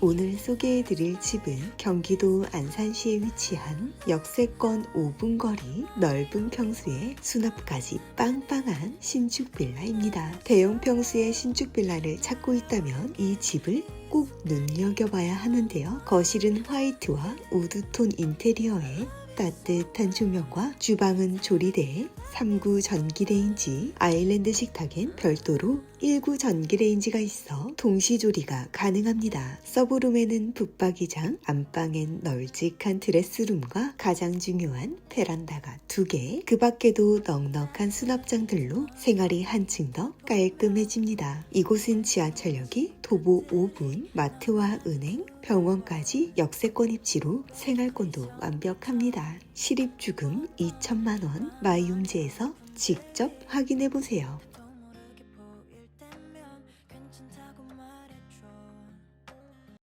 오늘 소개해드릴 집은 경기도 안산시에 위치한 역세권 5분 거리 넓은 평수에 수납까지 빵빵한 신축 빌라입니다. 대형 평수의 신축 빌라를 찾고 있다면 이 집을 꼭 눈여겨봐야 하는데요. 거실은 화이트와 우드톤 인테리어에 따뜻한 조명과 주방은 조리대, 3구 전기레인지, 아일랜드 식탁엔 별도로 1구 전기레인지가 있어 동시조리가 가능합니다. 서브룸에는 붙박이장, 안방엔 널찍한 드레스룸과 가장 중요한 베란다가 2개, 그 밖에도 넉넉한 수납장들로 생활이 한층 더 깔끔해집니다. 이곳은 지하철역이 도보 5분, 마트와 은행, 병원까지 역세권 입지로 생활권도 완벽합니다. 실입주금 2천만 원 마이움 즈에서 직접 확인해 보세요.